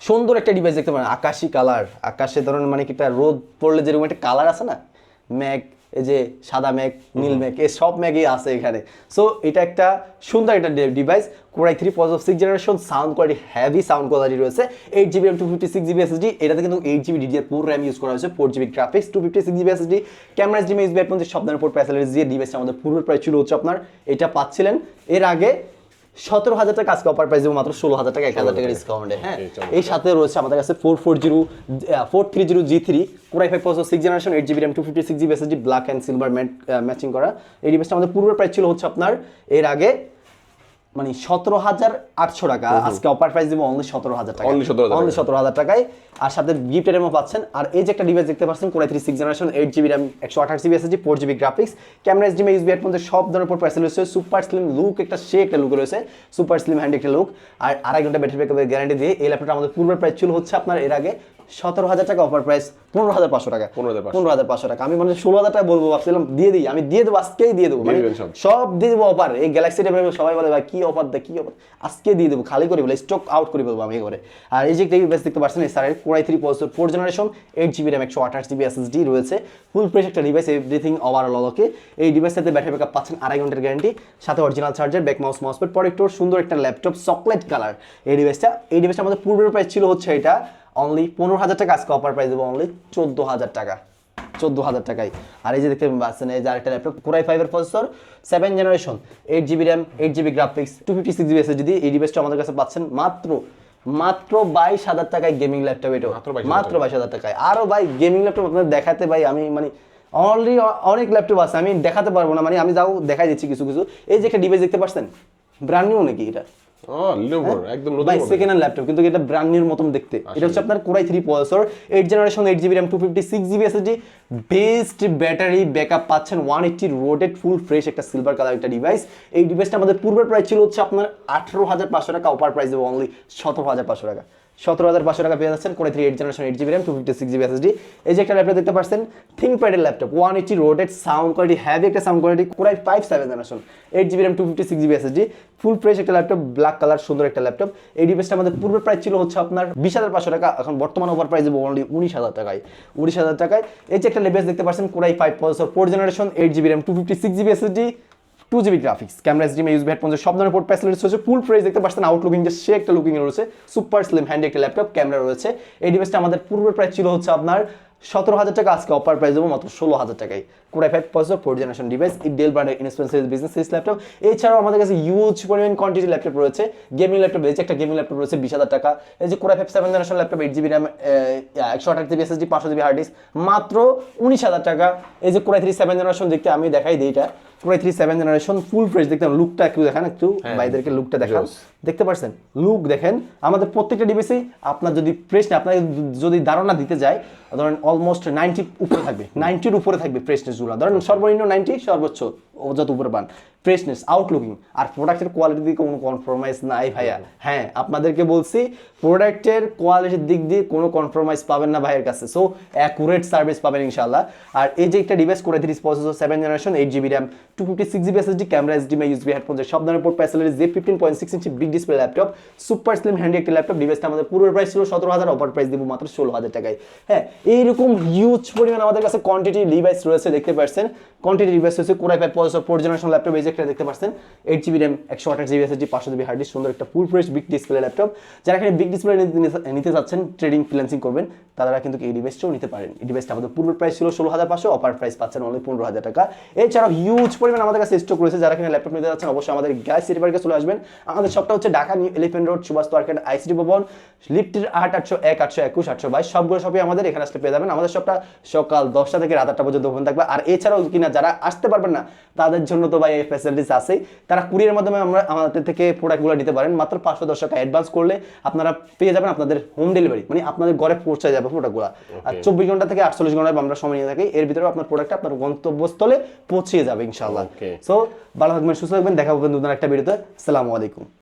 সুন্দর একটা ডিভাইস দেখতে পারেন আকাশি কালার আকাশে ধরুন মানে কি একটা রোদ পড়লে যেরকম একটা কালার আছে না? ম্যাগ এই যে সাদা ম্যাগ নীল ম্যাগ এই সব ম্যাগই আছে এখানে। সো এটা একটা সুন্দর একটা ডিভাইস কোরাই থ্রি পজ of six generation sound quality heavy sound quality রয়েছে। Eight GB two fifty six GB SSD এটাতে কিন্তু eight GB DDR four RAM use করা হয়েছে four GB graphics two fifty six GB SSD camera GB USB headphone সব ধরনের port facilities দিয়ে ডিভাইসটা আমাদের পূর্বের প্রায় ছিল হচ্ছে আপনার এটা পাচ্ছিলেন। এর আগে সতেরো হাজার টাকা আজকে অফার প্রাইস মাত্র ষোলো হাজার টাকা এক হাজার টাকা ডিসকাউন্টে হ্যাঁ। এই সাথে রয়েছে আমাদের কাছে four four zero four three zero G three core i five পাঁচশো six generation eight GB RAM two fifty six GB SSD black and silver matching করা। এই ডিভাইসটা আমাদের পূর্বের প্রাইস ছিল হচ্ছে আপনার এর আগে মানে সতেরো হাজার আটশো টাকা। আজকে অফার প্রাইস দেবো অনলি সতেরো হাজার টাকা Only 17,000 অনলি সতেরো হাজার টাকায়। আর সাথে গিফট এরমও পাচ্ছেন। আর এই যে একটা ডিভাইস দেখতে পাচ্ছেন core i three six generation eight GB RAM একশো আঠাশ GB SSD four GB graphics camera HDMI USB headphone সব ধরনের পর প্রাইস রয়েছে সুপার স্লিম লুক একটা সে একটা লুক রয়েছে। সুপার স্লিম হ্যান্ড একটা লুক আর আড়াই ঘণ্টা ব্যাটারি ব্যাকআপের গ্যারান্টি দিয়ে এই ল্যাপটপটা আমাদের পূর্বের প্রাইস ছিল হচ্ছে আপনার এর আগে সতেরো হাজার টাকা অফার প্রাইস পনেরো হাজার পাঁচশো টাকা। পনেরো হাজার পাঁচশো। টাকা। আমি মানে ষোলো হাজার টাকা বলব ভাবছিলাম দিয়ে দিই। আমি দিয়ে দেবো আজকেই দিয়ে দেবো। মানে সব। দিয়ে দেবো অফার এই গ্যালাক্সি টেপে সবাই বলে ভাই কি অফার দেয় কি অফার আজকে দিয়ে দেবো খালি করে বলে স্টক আউট করে বলব আমি করে আর এই যে একটা ডিভাইস দেখতে পাচ্ছেন স্যারের core i three পলসর four generation eight GB RAM একশো আঠাশ জিবি এসএসডি রয়েছে। ফুল প্রেস একটা ডিভাইস এভরিথিং ওভারঅল অলকে এই ডিভাইসটাতে ব্যাটারি ব্যাকআপ পাচ্ছেন আড়াই ঘণ্টার গ্যারান্টি সাথে original charger bag mouse mouse pad protector সুন্দর একটা ল্যাপটপ চকলেট কালার এই ডিভাইসটা এই ডিভাইসটা আমাদের পূর্বের প্রাইস ছিল হচ্ছে এটা অনলি পনেরো হাজার টাকা আজকে অফার প্রাইস দেবো অনলি চোদ্দ হাজার টাকা। চোদ্দ হাজার টাকায় আর এই যে দেখতে পাচ্ছেন এই যে আরেকটা ল্যাপটপ কোরাই ফাইভের processor seven generation eight GB RAM eight GB graphics two fifty six GB SSD এই ডিভাইসটা আমাদের কাছে পাচ্ছেন মাত্র মাত্র বাইশ হাজার টাকায় গেমিং ল্যাপটপ এটা মাত্র 22,000 মাত্র বাইশ হাজার টাকায়। আরও ভাই গেমিং ল্যাপটপ আপনাদের দেখাতে ভাই আমি মানে অলরেডি অনেক ল্যাপটপ আছে আমি দেখাতে পারব না মানে আমি যাও দেখাই দিচ্ছি কিছু কিছু। এই যে একটা ডিভাইস দেখতে পাচ্ছেন? ব্র্যান্ড নিউ নাকি এটা? একদম নতুন বাই model। সেকেন্ড হ্যান্ড ল্যাপটপ কিন্তু এটা ব্র্যান্ড নিউর মতন দেখতে। এটা হচ্ছে আপনার core i three processor eight generation eight GB RAM two fifty six GB SSD best battery backup পাচ্ছেন one eighty rotated full fresh একটা সিলভার কালার একটা ডিভাইস এই ডিভাইসটা আমাদের পূর্বের প্রাইস ছিল হচ্ছে আপনার আঠারো হাজার পাঁচশো টাকা অফার প্রাইস দেবো অনলি সতেরো হাজার পাঁচশো টাকা। সতেরো হাজার পাঁচশো টাকা পেয়ে যাচ্ছেন core i three eight generation eight GB RAM two fifty six GB SSD এই যে একটা ল্যাপটপ দেখতে পাচ্ছেন থিঙ্কপ্যাডের laptop one eighty rotated sound quality heavy একটা sound quality core i five seven generation eight GB RAM two fifty six GB SSD full fresh একটা laptop black colour সুন্দর একটা laptop এই ডিভাইসটা আমাদের পূর্বের প্রাইস ছিল হচ্ছে আপনার বিশ হাজার পাঁচশো টাকা, এখন বর্তমান ওভার প্রাইস দেবো অনলি উনিশ হাজার টাকায়। উনিশ হাজার টাকায়। এই যে একটা লেবেস দেখতে পাচ্ছেন core i five processor four generation eight GB RAM two fifty six GB SSD two GB graphics camera HDMI USB headphone সব ধরনের পোর্ট ফ্যাসিলিটিস রয়েছে ফুল ফ্রেশ দেখতে পাচ্ছেন আউটলুকিং যে সে একটা লুকিং রয়েছে সুপার স্লিম হ্যান্ডি একটা ল্যাপটপ ক্যামেরা রয়েছে। এই ডিভাইসটা আমাদের পূর্বের প্রাইস ছিল হচ্ছে আপনার সতেরো হাজার টাকা, আজকে অফার প্রাইস দেবো মাত্র ষোলো হাজার টাকায়। কোরাই ফাইভ পয়সা ফোর জেনারেশন ডিভাইস এই ডেল ব্র্যান্ডের ইনস্পেন্সার বিজনেস সিরিজ ল্যাপটপ এছাড়াও আমাদের কাছে ইউজ পরিমাণ কোয়ান্টিটি ল্যাপটপ রয়েছে গেমিং ল্যাপটপ রয়েছে, একটা গেমিং ল্যাপটপ রয়েছে বিশ হাজার টাকা। এই যে core i five seven generation laptop eight GB RAM একশো আঠাশ জিবি এসএসডি পাঁচশো জিবি হার্ড ডিস্ক মাত্র উনিশ হাজার টাকা। এই যে কোরাই থ্রি সেভেন জেনারেশন দেখতে আমি দেখাই দিই এটা। Core i three seven generation full fresh দেখতে লুকটা একটু দেখান একটু ভাইদেরকে লুকটা দেখান. দেখতে পারছেন? লুক দেখেন আমাদের প্রত্যেকটা ডিভাইসেই আপনার যদি ফ্রেশনেস আপনাকে যদি ধারণা দিতে যায় ধরেন অলমোস্ট নাইনটি উপরে থাকবে নাইনটির উপরে থাকবে ফ্রেশনেসগুলো ধরেন সর্বনিম্ন নাইনটি সর্বোচ্চ যত উপরে পান। ফ্রেশনেস আউটলুকিং আর প্রোডাক্টের কোয়ালিটির দিকে কোনো কনফার্মাইজ নাই ভাইয়া। হ্যাঁ আপনাদেরকে বলছি প্রোডাক্টের কোয়ালিটির দিক দিয়ে কোনো কনফার্মাইজ পাবেন না ভাইয়ের কাছে। সো অ্যাকুরেট সার্ভিস পাবেন ইনশাল্লাহ আর এই যে একটা ডিভাইস করে three processor seven generation eight GB RAM two fifty six GB SSD camera HDMI USB headphone সব ধরনের পোর্ট প্যাসেলারি J fifteen point six inch big display laptop super slim handy একটা ল্যাপটপ ডিভাইসটা আমাদের পুরো প্রাইস ছিল সতেরো হাজার অফার প্রাইস দিব মাত্র ষোলো হাজার টাকায়। হ্যাঁ এইরকম হিউজ পরিমাণ আমাদের কাছে কোয়ান্টিটি ডিভাইস রয়েছে, দেখতে পাচ্ছেন। কোয়ান্টিটি ডিভাইস রয়েছে core i five processor four generation laptop এই যে একটা দেখতে পাচ্ছেন। এইট জিবি র্যাম একশো আঠাশ জিবি এসএসডি পাঁচশো জিবি হার্ড সুন্দর একটা full fresh big display laptop যারা এখানে বিগ ডিসপ্লে নিতে চাচ্ছেন ট্রেডিং ফ্রিল্যান্সিং করবেন, তারা কিন্তু এই ডিভাইসটাও নিতে পারেন। এই ডিভাইসটা আমাদের পূর্ব প্রাইস ছিল ষোলো হাজার পাঁচশো অফার প্রাইস পাচ্ছেন অনলি পনেরো হাজার টাকা। এছাড়াও হিউজ পরিমাণ আমাদের কাছে স্টক রয়েছে, যারা কিনা ল্যাপটপ নিতে যাচ্ছেন অবশ্যই আমাদের গ্যাস সিটি পার্কে চলে আসবেন। আমাদের সবটা হচ্ছে Dhaka New Elephant Road Subhash market ICT ভবন লিফটের আট আটশো এক আটশো একুশ আটশো বাইশ সবগুলো সবই আমাদের এখানে আসলে পেয়ে যাবেন। আমাদের সবটা সকাল দশটা থেকে রাত আটটা পর্যন্ত ওপেন থাকবে। আর এছাড়াও কিনা যারা আসতে পারবেন না তাদের জন্য তো ভাই এই ফ্যাসিলিটিস আছেই। তারা কুরিয়ার মাধ্যমে আমরা আমাদের থেকে প্রোডাক্টগুলো নিতে পারেন। মাত্র পাঁচশো দশ টাকা অ্যাডভান্স করলে আপনারা পেয়ে যাবেন আপনাদের হোম ডেলিভারি মানে আপনাদের ঘরে পৌঁছে যাবে প্রোডাক্টগুলো আর চব্বিশ ঘণ্টা থেকে আটচল্লিশ ঘণ্টা আমরা সময় নিয়ে থাকি। এর ভিতরে আপনার প্রোডাক্ট আপনার গন্তব্যস্থলে পৌঁছে যাবে ইনশাআল্লাহ। Okay. সো ভালো থাকবেন সুস্থ থাকবেন। দেখা পাবেন নতুন একটা ভিডিওতে আসসালামু আলাইকুম।